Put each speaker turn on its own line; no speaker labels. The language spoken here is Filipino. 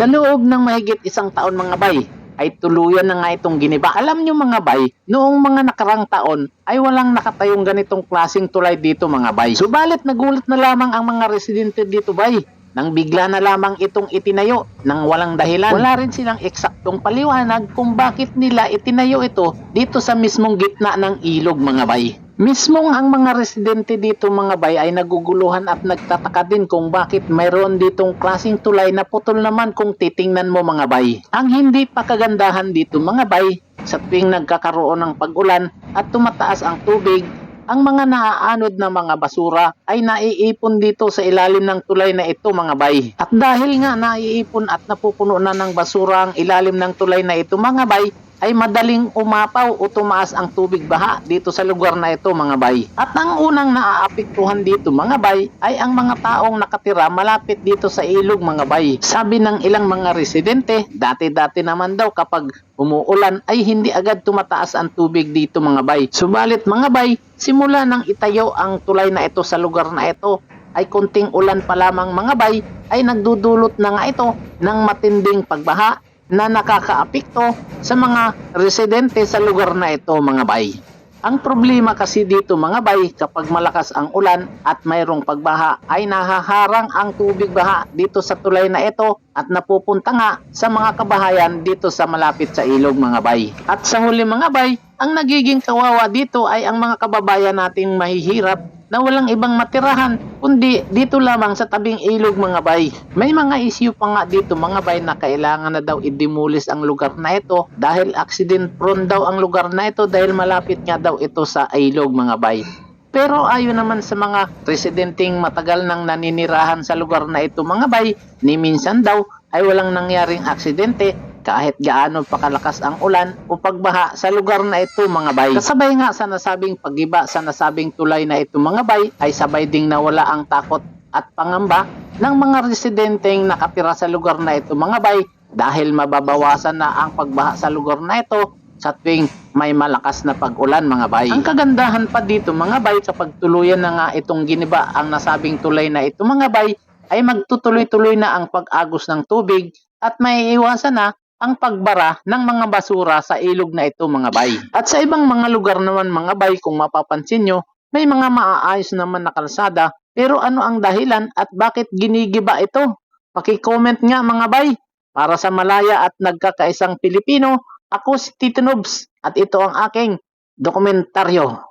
Sa loob ng mahigit isang taon mga bay, ay tuluyan na nga itong giniba. Alam nyo mga bay, noong mga nakarang taon ay walang nakatayong ganitong klasing tulay dito mga bay. Subalit nagulat na lamang ang mga residente dito bay nang bigla na lamang itong itinayo nang walang dahilan. Wala rin silang eksaktong paliwanag kung bakit nila itinayo ito dito sa mismong gitna ng ilog mga bay. Mismong ang mga residente dito mga bay ay naguguluhan at nagtataka din kung bakit mayroon ditong klasing tulay na putol naman kung titingnan mo mga bay. Ang hindi pa kagandahan dito mga bay, sa tuwing nagkakaroon ng pag-ulan at tumataas ang tubig, ang mga naaanod na mga basura ay naiipon dito sa ilalim ng tulay na ito mga bay. At dahil nga naiipon at napupuno na ng basura ang ilalim ng tulay na ito mga bay, ay madaling umapaw o tumaas ang tubig baha dito sa lugar na ito mga bay. At ang unang naaapektuhan dito mga bay ay ang mga taong nakatira malapit dito sa ilog mga bay. Sabi ng ilang mga residente, dati-dati naman daw kapag umuulan ay hindi agad tumataas ang tubig dito mga bay. Subalit mga bay, simula nang itayo ang tulay na ito sa lugar na ito ay konting ulan pa lamang mga bay ay nagdudulot na nga ito ng matinding pagbaha na nakakaapekto sa mga residente sa lugar na ito mga bay. Ang problema kasi dito mga bay kapag malakas ang ulan at mayroong pagbaha ay nahaharang ang tubig baha dito sa tulay na ito at napupunta nga sa mga kabahayan dito sa malapit sa ilog mga bay. At sa huli mga bay, ang nagiging kawawa dito ay ang mga kababayan nating mahihirap na walang ibang matirahan kundi dito lamang sa tabing ilog mga bay. May mga issue pa nga dito mga bay na kailangan na daw i-demolish ang lugar na ito dahil accident prone daw ang lugar na ito dahil malapit nga daw ito sa ilog mga bay. Pero ayon naman sa mga residenteng matagal nang naninirahan sa lugar na ito mga bay, ni minsan daw ay walang nangyaring aksidente kahit gaano pa kalakas ang ulan o pagbaha sa lugar na ito mga bay. Kasabay nga sa nasabing pagiba sa nasabing tulay na ito mga bay ay sabay ding nawala ang takot at pangamba ng mga residenteng nakatira sa lugar na ito mga bay dahil mababawasan na ang pagbaha sa lugar na ito sa tuwing may malakas na pag-ulan mga bay. Ang kagandahan pa dito mga bay kapag tuluyan na nga itong giniba ang nasabing tulay na ito mga bay ay magtutuloy-tuloy na ang pag-agos ng tubig at may iwasan na ang pagbara ng mga basura sa ilog na ito mga bay. At sa ibang mga lugar naman mga bay kung mapapansin nyo, may mga maaayos naman na kalsada pero ano ang dahilan at bakit ginigiba ito? Paki-comment nga mga bay. Para sa malaya at nagkakaisang Pilipino, ako si Tito Nobs at ito ang aking dokumentaryo.